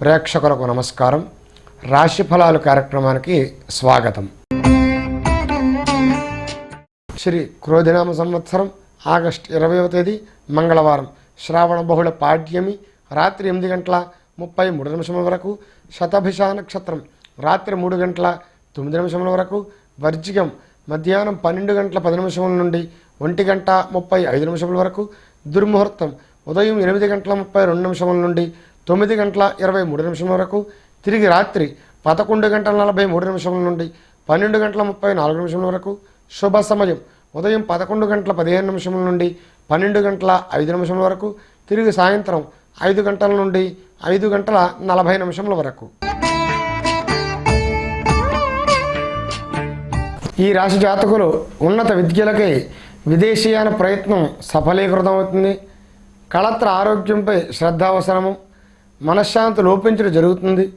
ప్రేక్షకులకు నమస్కారం. రాశి ఫలాలు కార్యక్రమానికి స్వాగతం. శ్రీ క్రోధినామ సంవత్సరం ఆగస్టు ఇరవైవ తేదీ మంగళవారం. శ్రావణ బహుళ పాడ్యమి రాత్రి ఎనిమిది గంటల ముప్పై మూడు నిమిషముల వరకు. శతభిష నక్షత్రం రాత్రి మూడు గంటల తొమ్మిది నిమిషముల వరకు. వర్జికం మధ్యాహ్నం పన్నెండు గంటల పది నిమిషముల నుండి ఒంటి గంట ముప్పై ఐదు నిమిషముల వరకు. దుర్ముహూర్తం ఉదయం ఎనిమిది గంటల ముప్పై రెండు నిమిషముల నుండి తొమ్మిది గంటల ఇరవై మూడు నిమిషం వరకు తిరిగి రాత్రి పదకొండు గంటల నలభై మూడు నిమిషం నుండి పన్నెండు గంటల ముప్పై నాలుగు నిమిషం వరకు శుభ సమయం. ఉదయం పదకొండు గంటల పదిహేను నిమిషం నుండి పన్నెండు గంటల ఐదు నిమిషం వరకు తిరిగి సాయంత్రం ఐదు గంటల నుండి ఐదు గంటల నలభై నిమిషముల వరకు. ఈ రాశి జాతకులు ఉన్నత విద్యలకై విదేశీయాన ప్రయత్నం సఫలీకృతం అవుతుంది కళత్ర ఆరోగ్యంపై శ్రద్ధ అవసరము మనశ్శాంతి లోపించడం జరుగుతుంది.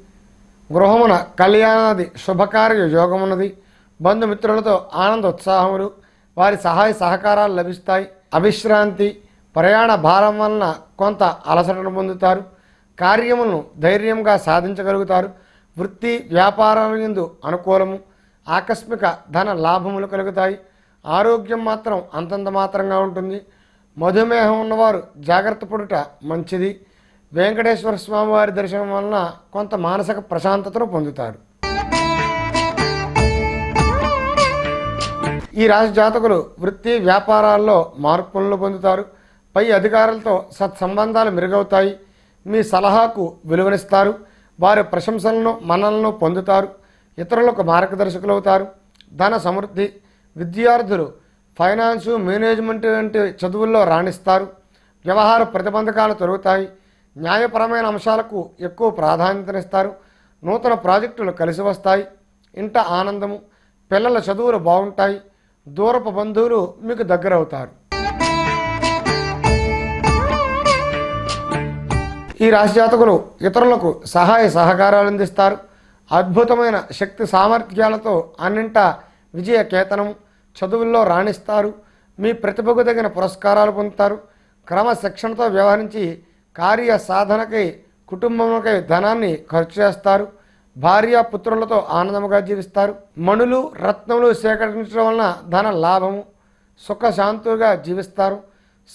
గృహమున కళ్యాణాది శుభకార్య యోగమున్నది. బంధుమిత్రులతో ఆనంద ఉత్సాహములు వారి సహాయ సహకారాలు లభిస్తాయి. అవిశ్రాంతి ప్రయాణ భారం వలన కొంత అలసటను పొందుతారు. కార్యములను ధైర్యంగా సాధించగలుగుతారు. వృత్తి వ్యాపారాల ఎందు అనుకూలము ఆకస్మిక ధన లాభములు కలుగుతాయి. ఆరోగ్యం మాత్రం అంతంత మాత్రంగా ఉంటుంది. మధుమేహం ఉన్నవారు జాగ్రత్త పడుట మంచిది. వెంకటేశ్వర స్వామివారి దర్శనం వలన కొంత మానసిక ప్రశాంతతను పొందుతారు. ఈ రాశి జాతకులు వృత్తి వ్యాపారాల్లో మార్పులను పొందుతారు. పై అధికారులతో సత్సంబంధాలు మెరుగవుతాయి. మీ సలహాకు విలువనిస్తారు. వారి ప్రశంసలను మనలను పొందుతారు. ఇతరులకు మార్గదర్శకులు అవుతారు ధన సమృద్ధి విద్యార్థులు ఫైనాన్సు మేనేజ్మెంట్ వంటి చదువుల్లో రాణిస్తారు. వ్యవహార ప్రతిబంధకాలు తొలుగుతాయి. న్యాయపరమైన అంశాలకు ఎక్కువ ప్రాధాన్యతనిస్తారు. నూతన ప్రాజెక్టులు కలిసి వస్తాయి. ఇంట ఆనందము పిల్లల చదువులు బాగుంటాయి. దూరపు బంధువులు మీకు దగ్గరవుతారు. ఈ రాశి జాతకులు ఇతరులకు సహాయ సహకారాలు అందిస్తారు. అద్భుతమైన శక్తి సామర్థ్యాలతో అన్నింటా విజయ కేతనం చదువుల్లో రాణిస్తారు. మీ ప్రతిభకు తగిన పురస్కారాలు పొందుతారు. క్రమశిక్షణతో వ్యవహరించి కార్య సాధనకై కుటుంబముకై ధనాన్ని ఖర్చు చేస్తారు. భార్య పుత్రులతో ఆనందముగా జీవిస్తారు. మణులు రత్నములు సేకరించడం వలన ధన లాభము సుఖశాంతులుగా జీవిస్తారు.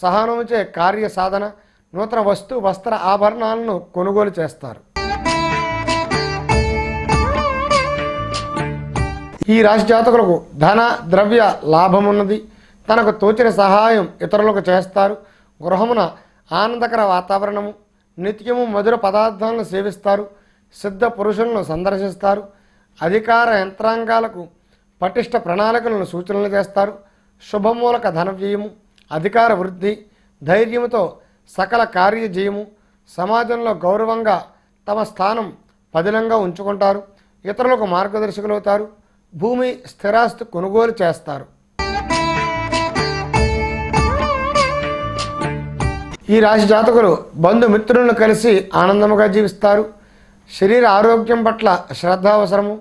సహనముచే కార్య సాధన నూతన వస్తు వస్త్ర ఆభరణాలను కొనుగోలు చేస్తారు. ఈ రాశి జాతకులకు ధన ద్రవ్య లాభమున్నది. తనకు తోచిన సహాయం ఇతరులకు చేస్తారు. గృహమున ఆనందకర వాతావరణము నిత్యము మధుర పదార్థాలను సేవిస్తారు సిద్ధ పురుషులను సందర్శిస్తారు అధికార యంత్రాంగాలకు పటిష్ట ప్రణాళికలను సూచనలు చేస్తారు శుభమూలక ధనవ్యయము అధికార వృద్ధి ధైర్యముతో సకల కార్యజయము సమాజంలో గౌరవంగా తమ స్థానం పదిలంగా ఉంచుకుంటారు ఇతరులకు మార్గదర్శకులవుతారు భూమి స్థిరాస్తి కొనుగోలు చేస్తారు. ఈ రాశి జాతకులు బంధుమిత్రులను కలిసి ఆనందముగా జీవిస్తారు. శరీర ఆరోగ్యం పట్ల శ్రద్ధ అవసరము.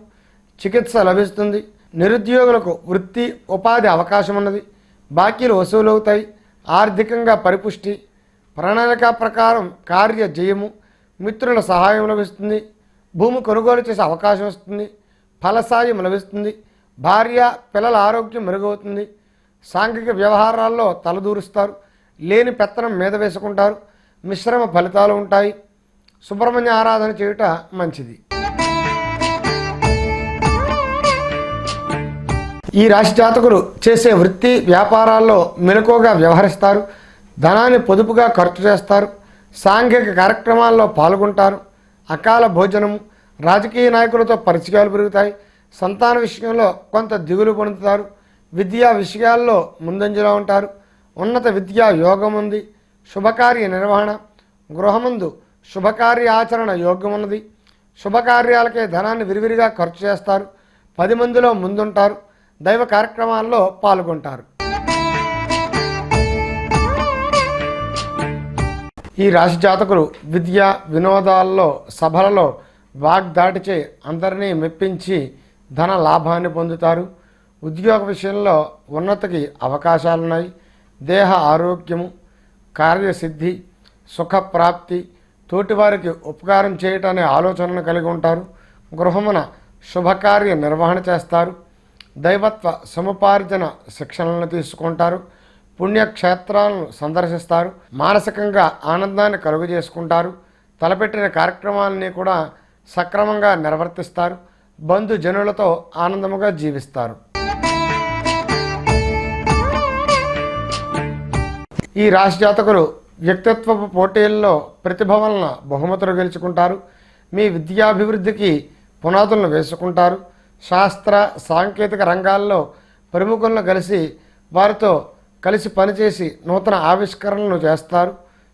చికిత్స లభిస్తుంది. నిరుద్యోగులకు వృత్తి ఉపాధి అవకాశం ఉన్నది బాకీలు వసూలవుతాయి. ఆర్థికంగా పరిపుష్టి. ప్రణాళిక ప్రకారం కార్య జయము. మిత్రుల సహాయం లభిస్తుంది. భూమి కొనుగోలు చేసే అవకాశం వస్తుంది. ఫలసాయం లభిస్తుంది. భార్య పిల్లల ఆరోగ్యం మెరుగవుతుంది. సాంఘిక వ్యవహారాల్లో తలదూరుస్తారు. లేని పెత్తనం మీద వేసుకుంటారు మిశ్రమ ఫలితాలు ఉంటాయి. సుబ్రహ్మణ్య ఆరాధన చేయుట మంచిది. ఈ రాశి జాతకులు చేసే వృత్తి వ్యాపారాల్లో మెలకువగా వ్యవహరిస్తారు ధనాన్ని పొదుపుగా ఖర్చు చేస్తారు సాంఘిక కార్యక్రమాల్లో పాల్గొంటారు. అకాల భోజనం రాజకీయ నాయకులతో పరిచయాలు పెరుగుతాయి. సంతాన విషయంలో కొంత దిగులు పొందుతారు. విద్యా విషయాల్లో ముందంజలో ఉంటారు. ఉన్నత విద్యా యోగం ఉంది శుభకార్య నిర్వహణ. గృహముందు శుభకార్య ఆచరణ ఉన్నది శుభకార్యాలకే ధనాన్ని విరివిరిగా ఖర్చు చేస్తారు. పది మందిలో ముందుంటారు. దైవ కార్యక్రమాల్లో పాల్గొంటారు. ఈ రాశి జాతకులు విద్య వినోదాల్లో సభలలో వాగ్దాటిచే అందరినీ మెప్పించి ధన లాభాన్ని పొందుతారు. ఉద్యోగ విషయంలో ఉన్నతికి అవకాశాలున్నాయి. దేహ ఆరోగ్యము కార్యసిద్ధి సుఖప్రాప్తి తోటివారికి ఉపకారం చేయటనే ఆలోచనను కలిగి ఉంటారు. గృహమున శుభకార్య నిర్వహణ చేస్తారు. దైవత్వ సముపార్జన శిక్షణలను తీసుకుంటారు. పుణ్యక్షేత్రాలను సందర్శిస్తారు. మానసికంగా ఆనందాన్ని కలుగు చేసుకుంటారు తలపెట్టిన కార్యక్రమాలని కూడా సక్రమంగా నిర్వర్తిస్తారు. బంధుజనులతో ఆనందముగా జీవిస్తారు. ఈ రాశి జాతకులు వ్యక్తిత్వపు పోటీల్లో ప్రతిభ వలన బహుమతులు గెలుచుకుంటారు. మీ విద్యాభివృద్ధికి పునాదులను వేసుకుంటారు. శాస్త్ర సాంకేతిక రంగాల్లో ప్రముఖులను కలిసి వారితో కలిసి పనిచేసి నూతన ఆవిష్కరణలు చేస్తారు.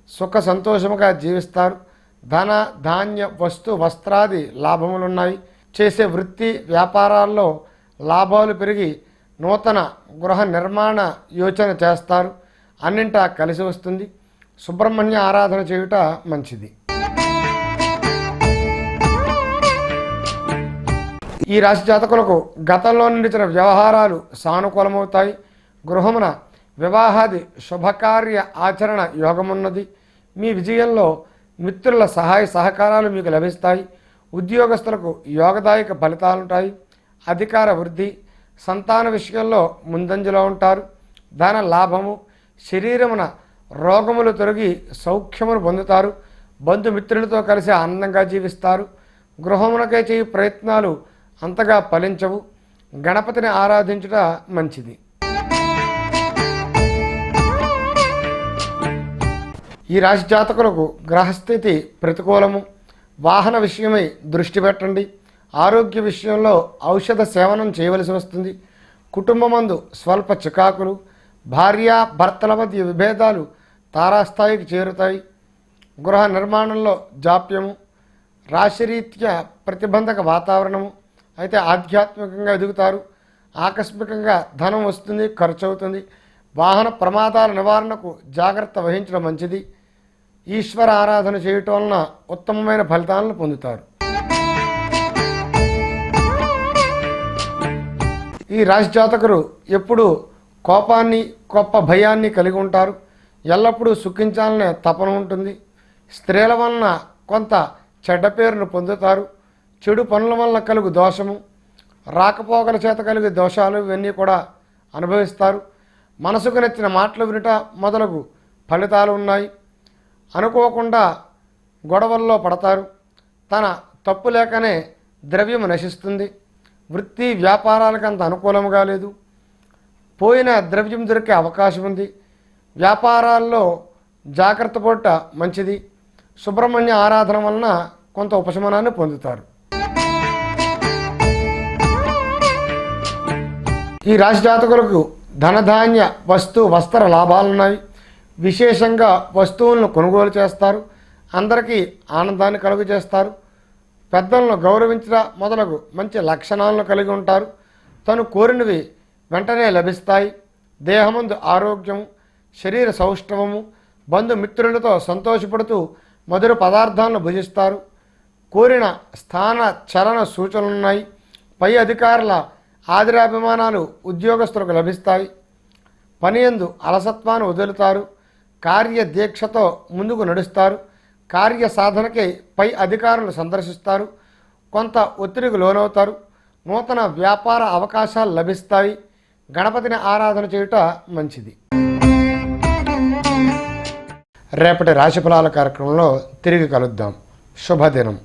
సుఖ సంతోషముగా జీవిస్తారు. ధన ధాన్య వస్తు వస్త్రాది లాభములున్నాయి. చేసే వృత్తి వ్యాపారాల్లో లాభాలు పెరిగి నూతన గృహ నిర్మాణ యోచన చేస్తారు. అన్నింటా కలిసి వస్తుంది. సుబ్రహ్మణ్య ఆరాధన చేయుట మంచిది. ఈ రాశి జాతకులకు గతంలో నడిచిన వ్యవహారాలు సానుకూలమవుతాయి. గృహమున వివాహాది శుభకార్య ఆచరణ యోగమున్నది. మీ విజయంలో మిత్రుల సహాయ సహకారాలు మీకు లభిస్తాయి. ఉద్యోగస్తులకు యోగదాయక ఫలితాలుంటాయి. అధికార వృద్ధి సంతాన విషయంలో ముందంజలో ఉంటారు. ధన లాభము శరీరమున రోగములు తొలగి సౌఖ్యమును పొందుతారు. బంధుమిత్రులతో కలిసి ఆనందంగా జీవిస్తారు. గృహమునకై చేయు ప్రయత్నాలు అంతగా ఫలించవు. గణపతిని ఆరాధించుట మంచిది. ఈ రాశి జాతకులకు గ్రహస్థితి ప్రతికూలము. వాహన విషయమై దృష్టి పెట్టండి. ఆరోగ్య విషయంలో ఔషధ సేవనం చేయవలసి వస్తుంది. కుటుంబమందు స్వల్ప చికాకులు భార్య భర్తల మధ్య విభేదాలు తారాస్థాయికి చేరుతాయి. గృహ నిర్మాణంలో జాప్యము రాశిరీత్యా ప్రతిబంధక వాతావరణము అయితే ఆధ్యాత్మికంగా ఎదుగుతారు. ఆకస్మికంగా ధనం వస్తుంది ఖర్చు అవుతుంది వాహన ప్రమాదాల నివారణకు జాగ్రత్త వహించడం మంచిది. ఈశ్వర ఆరాధన చేయటం వలన ఉత్తమమైన ఫలితాలను పొందుతారు. ఈ రాశి జాతకులు ఎప్పుడు కోపాన్ని గొప్ప భయాన్ని కలిగి ఉంటారు. ఎల్లప్పుడూ సుఖించాలనే తపన ఉంటుంది. స్త్రీల వలన కొంత చెడ్డ పేరును పొందుతారు. చెడు పనుల వలన కలుగు దోషము. రాకపోకల చేత కలిగే దోషాలు ఇవన్నీ కూడా అనుభవిస్తారు. మనసుకు నచ్చిన మాటలు వినుట మొదలగు ఫలితాలు ఉన్నాయి. అనుకోకుండా గొడవల్లో పడతారు. తన తప్పు లేకనే ద్రవ్యం నశిస్తుంది. వృత్తి వ్యాపారాలకు అంత అనుకూలంగా లేదు. పోయిన ద్రవ్యం దొరికే అవకాశం ఉంది. వ్యాపారాల్లో జాగ్రత్త పూట మంచిది. సుబ్రహ్మణ్య ఆరాధన వలన కొంత ఉపశమనాన్ని పొందుతారు. ఈ రాశి జాతకులకు ధనధాన్య వస్తు వస్త్ర లాభాలున్నాయి విశేషంగా వస్తువులను కొనుగోలు చేస్తారు. అందరికీ ఆనందాన్ని కలుగు చేస్తారు. పెద్దలను గౌరవించడం మొదలగు మంచి లక్షణాలను కలిగి ఉంటారు. తను కోరినవి వెంటనే లభిస్తాయి. దేహమందు ఆరోగ్యం శరీర సౌష్ఠవము బంధుమిత్రులతో సంతోషపడుతూ మధుర పదార్థాలను భుజిస్తారు. కోరిన స్థాన చలన సూచనలున్నాయి. పై అధికారుల ఆదిరాభిమానాలు ఉద్యోగస్తులకు లభిస్తాయి. పనియందు అలసత్వాన్ని వదులుతారు. కార్యదీక్షతో ముందుకు నడుస్తారు. కార్య సాధనకై పై అధికారులు సందర్శిస్తారు. కొంత ఒత్తిడికి లోనవుతారు. నూతన వ్యాపార అవకాశాలు లభిస్తాయి. గణపతిని ఆరాధన చేయుట మంచిది. రేపటి రాశిఫలాల కార్యక్రమంలో తిరిగి కలుద్దాం. శుభదినం.